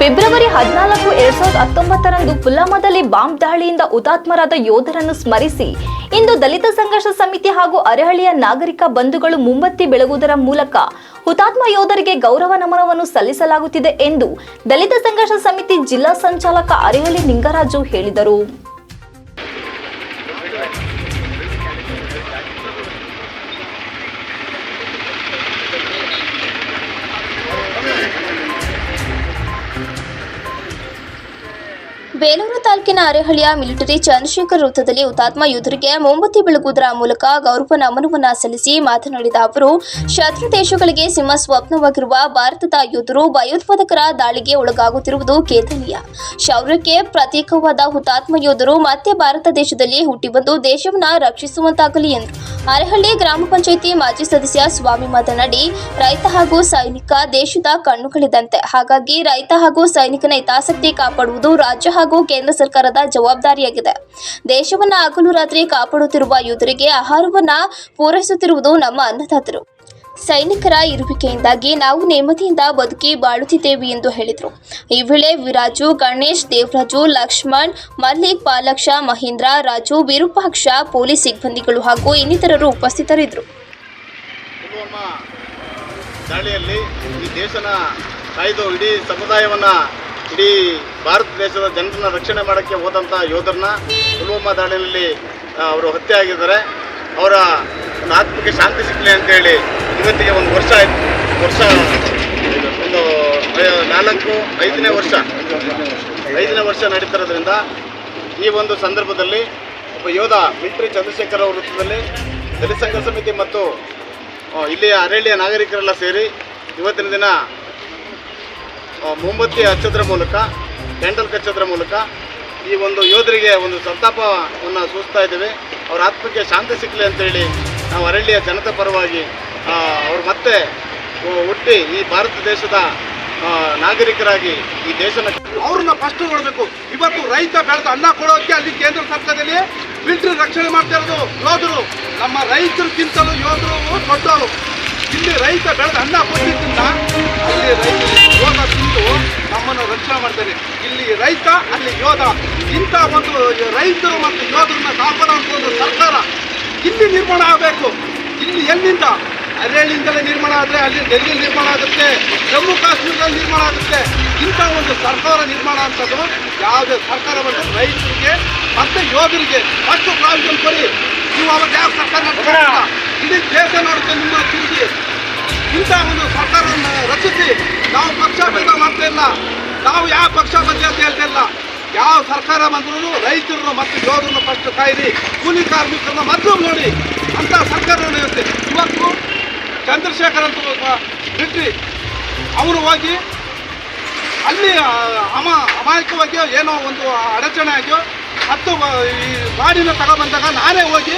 February ಹದಿನಾಲ್ಕು, ಎರಡ್ ಸಾವಿರದ ಹತ್ತೊಂಬತ್ತರಂದು ಪುಲ್ವಾಮಾದಲ್ಲಿ ಬಾಂಬ್ ದಾಳಿಯಿಂದ ಹುತಾತ್ಮರಾದ ಯೋಧರನ್ನು ಸ್ಮರಿಸಿ, ಇಂದು ದಲಿತ ಸಂಘರ್ಷ ಸಮಿತಿ ಹಾಗೂ ಅರೆಹಳ್ಳಿಯ ನಾಗರಿಕ ಬಂಧುಗಳು ಮುಂಬತ್ತಿ ಬೆಳಗುವುದರ ಮೂಲಕ ಹುತಾತ್ಮ ಯೋಧರಿಗೆ ಗೌರವ ನಮನವನ್ನು ಸಲ್ಲಿಸಲಾಗುತ್ತಿದೆ ಎಂದು ದಲಿತ ಸಂಘರ್ಷ ಸಮಿತಿ ಜಿಲ್ಲಾ ಸಂಚಾಲಕ ಅರೆಹಳ್ಳಿ ನಿಂಗರಾಜು ಹೇಳಿದರು. ಬೇಲೂರು ತಾಲೂಕಿನ ಅರೆಹಳ್ಳಿಯ ಮಿಲಿಟರಿ ಚಂದ್ರಶೇಖರ್ ವೃತ್ತದಲ್ಲಿ ಹುತಾತ್ಮ ಯೋಧರಿಗೆ ಮೊಂಬತ್ತಿ ಬೆಳಗುವುದರ ಮೂಲಕ ಗೌರವ ನಮನವನ್ನ ಸಲ್ಲಿಸಿ ಮಾತನಾಡಿದ ಅವರು, ಶತ್ರು ದೇಶಗಳಿಗೆ ಸಿಂಹ ಸ್ವಪ್ನವಾಗಿರುವ ಭಾರತದ ಯೋಧರು ಭಯೋತ್ಪಾದಕರ ದಾಳಿಗೆ ಒಳಗಾಗುತ್ತಿರುವುದು ಖೇದನೀಯ ಶೌರ್ಯಕ್ಕೆ ಪ್ರತೀಕವಾದ ಹುತಾತ್ಮ ಯೋಧರು ಮತ್ತೆ ಭಾರತ ದೇಶದಲ್ಲಿ ಹುಟ್ಟಿಬಂದು ದೇಶವನ್ನ ರಕ್ಷಿಸುವಂತಾಗಲಿ ಎಂದರು ಅರೆಹಳ್ಳಿ ಗ್ರಾಮ ಪಂಚಾಯಿತಿ ಮಾಜಿ ಸದಸ್ಯ ಸ್ವಾಮಿ ಮಾತನಾಡಿ, ರೈತ ಹಾಗೂ ಸೈನಿಕ ದೇಶದ ಕಣ್ಣುಗಳಿದಂತೆ ಹಾಗಾಗಿ ರೈತ ಹಾಗೂ ಸೈನಿಕನ ಹಿತಾಸಕ್ತಿ ಕಾಪಾಡುವುದು ರಾಜ್ಯ ಹಾಗೂ ಕೇಂದ್ರ ಸರ್ಕಾರದ ಜವಾಬ್ದಾರಿಯಾಗಿದೆ. ದೇಶವನ್ನ ಹಗಲು ರಾತ್ರಿ ಕಾಪಾಡುತ್ತಿರುವ ಯೋಧರಿಗೆ ಆಹಾರವನ್ನ ಪೂರೈಸುತ್ತಿರುವುದು ನಮ್ಮ ಅನ್ನದಾತರು. ಸೈನಿಕರ ಇರುವಿಕೆಯಿಂದಾಗಿ ನಾವು ನೆಮ್ಮದಿಯಿಂದ ಬದುಕಿ ಬಾಳುತ್ತಿದ್ದೇವೆ ಎಂದು ಹೇಳಿದರು. ಈ ವೇಳೆ ವಿರಾಜು, ಗಣೇಶ್, ದೇವರಾಜು, ಲಕ್ಷ್ಮಣ್, ಮಲ್ಲಿಕ್, ಪಾಲಕ್ಷ, ಮಹೇಂದ್ರ, ರಾಜು, ವಿರೂಪಾಕ್ಷ, ಪೊಲೀಸ್ ಸಿಬ್ಬಂದಿಗಳು ಹಾಗೂ ಇನ್ನಿತರರು ಉಪಸ್ಥಿತರಿದ್ದರು. ಈ ದೇಶನ ಕಾಯ್ದು ಇಡೀ ಸಮುದಾಯವನ್ನು ಇಡೀ ಭಾರತ ದೇಶದ ಜನರನ್ನ ರಕ್ಷಣೆ ಮಾಡೋಕ್ಕೆ ಹೋದಂಥ ಯೋಧರನ್ನ ಪುಲ್ವಾಮಾ ದಾಳಿಯಲ್ಲಿ ಅವರು ಹತ್ಯೆ ಆಗಿದ್ದಾರೆ. ಅವರ ಒಂದು ಆತ್ಮಕ್ಕೆ ಶಾಂತಿ ಸಿಗಲಿ ಅಂತೇಳಿ ಇವತ್ತಿಗೆ ಒಂದು ವರ್ಷ ಆಯ್ತು. ವರ್ಷ, ಒಂದು ನಾಲ್ಕು, ಐದನೇ ವರ್ಷ. ಐದನೇ ವರ್ಷ ನಡೀತಿರೋದ್ರಿಂದ ಈ ಒಂದು ಸಂದರ್ಭದಲ್ಲಿ ಒಬ್ಬ ಯೋಧ ಮಿಲ್ಟ್ರಿ ಚಂದ್ರಶೇಖರ್ ಅವರ ವೃತ್ತದಲ್ಲಿ ದಲಿತ ಸಂಘ ಸಮಿತಿ ಮತ್ತು ಇಲ್ಲಿಯ ಅರಣ್ಯ ನಾಗರಿಕರೆಲ್ಲ ಸೇರಿ ಇವತ್ತಿನ ದಿನ ಮೊಂಬತ್ತಿ ಹಚ್ಚೋದ್ರ ಮೂಲಕ, ಕ್ಯಾಂಡಲ್ ಕಚ್ಚೋದ್ರ ಮೂಲಕ ಈ ಒಂದು ಯೋಧರಿಗೆ ಒಂದು ಸಂತಾಪವನ್ನು ಸೂಚಿಸ್ತಾ ಇದ್ದೇವೆ. ಅವರ ಆತ್ಮಕ್ಕೆ ಶಾಂತಿ ಸಿಗಲಿ ಅಂತೇಳಿ ನಾವು ಅರಳ್ಳಿಯ ಜನತೆ ಪರವಾಗಿ ಅವರು ಮತ್ತೆ ಹುಟ್ಟಿ ಈ ಭಾರತ ದೇಶದ ನಾಗರಿಕರಾಗಿ ಈ ದೇಶನ ಅವ್ರನ್ನ ಫಸ್ಟ್ ನೋಡಬೇಕು. ಇವತ್ತು ರೈತ ಬೆಳೆದ ಅನ್ನ ಕೊಡೋಕೆ ಅಲ್ಲಿ ಕೇಂದ್ರ ಸರ್ಕಾರದಲ್ಲಿ ಮಿಲಿಟರಿ ರಕ್ಷಣೆ ಮಾಡ್ತಾ ಇರೋದು ಯೋಧರು. ನಮ್ಮ ರೈತರಿಗಿಂತಲೂ ಯೋಧರು ದೊಡ್ಡವರು. ಇಲ್ಲಿ ರೈತ ಬೆಳೆದ ಅನ್ನ ಕೊಟ್ಟಿದ್ದ ಅಲ್ಲಿ ರೈತ ಯೋಧ ತಿಂದು ನಮ್ಮನ್ನು ರಕ್ಷಣೆ ಮಾಡ್ತಾರೆ ಇಲ್ಲಿ ರೈತ ಅಲ್ಲಿ ಯೋಧ. ಇಂಥ ಒಂದು ರೈತರು ಮತ್ತು ಯೋಧರನ್ನ ಕಾಪಾಡುವಂಥ ಒಂದು ಸರ್ಕಾರ ಇಲ್ಲಿ ನಿರ್ಮಾಣ ಆಗಬೇಕು. ಇಲ್ಲಿ ಎಲ್ಲಿಂದ? ಅರಣ್ಯದಿಂದಲೇ ನಿರ್ಮಾಣ ಆದರೆ ಅಲ್ಲಿ ಡೆಲ್ಲಿ ನಿರ್ಮಾಣ ಆಗುತ್ತೆ ಜಮ್ಮು ಕಾಶ್ಮೀರದಲ್ಲಿ ನಿರ್ಮಾಣ ಆಗುತ್ತೆ. ಇಂಥ ಒಂದು ಸರ್ಕಾರ ನಿರ್ಮಾಣ ಅಂತದ್ದು ಯಾವುದೇ ಸರ್ಕಾರ ಬಂದು ರೈತರಿಗೆ ಮತ್ತೆ ಯೋಧರಿಗೆ ಅಷ್ಟು ಪ್ರಾಬ್ಲಮ್ ಕೊಡಿ. ನೀವು ಅವಾಗ ಯಾವ ಸರ್ಕಾರ. ಇಡೀ ದೇಶ ನೋಡುತ್ತೆ ನಿಮ್ಮ ತಿರುಗಿ. ಇಂಥ ಒಂದು ಸರ್ಕಾರವನ್ನು ರಚಿಸಿ ನಾವು ಪಕ್ಷ ಭೇದ ಮಾಡ್ತಾ ಇಲ್ಲ. ನಾವು ಯಾವ ಪಕ್ಷ ಬಗ್ಗೆ ಅಂತ ಹೇಳ್ತಾ ಇಲ್ಲ. ಯಾವ ಸರ್ಕಾರ ಬಂದ್ರೂ ರೈತರನ್ನು ಮತ್ತು ಯೋಧರನ್ನು ಫಸ್ಟ್ ಕಾಯಿರಿ, ಕೂಲಿ ಕಾರ್ಮಿಕರನ್ನ ಮೊದಲು ನೋಡಿ ಅಂತ ಸರ್ಕಾರ ನಡೆಯುತ್ತೆ. ಇವತ್ತು ಚಂದ್ರಶೇಖರ್ ಅಂತ ಒಬ್ಬ ಮಿಲಿಟ್ರಿ ಅವರು ಹೋಗಿ ಅಲ್ಲಿ ಅಮ, ಅಮಾಯಕವಾಗಿಯೋ ಏನೋ ಒಂದು ಅಡಚಣೆ ಆಗ್ಯೋ ಹತ್ತು, ಈ ಗಾಡಿನ ತಗೊಂಡ್ಬಂದಾಗ ನಾನೇ ಹೋಗಿ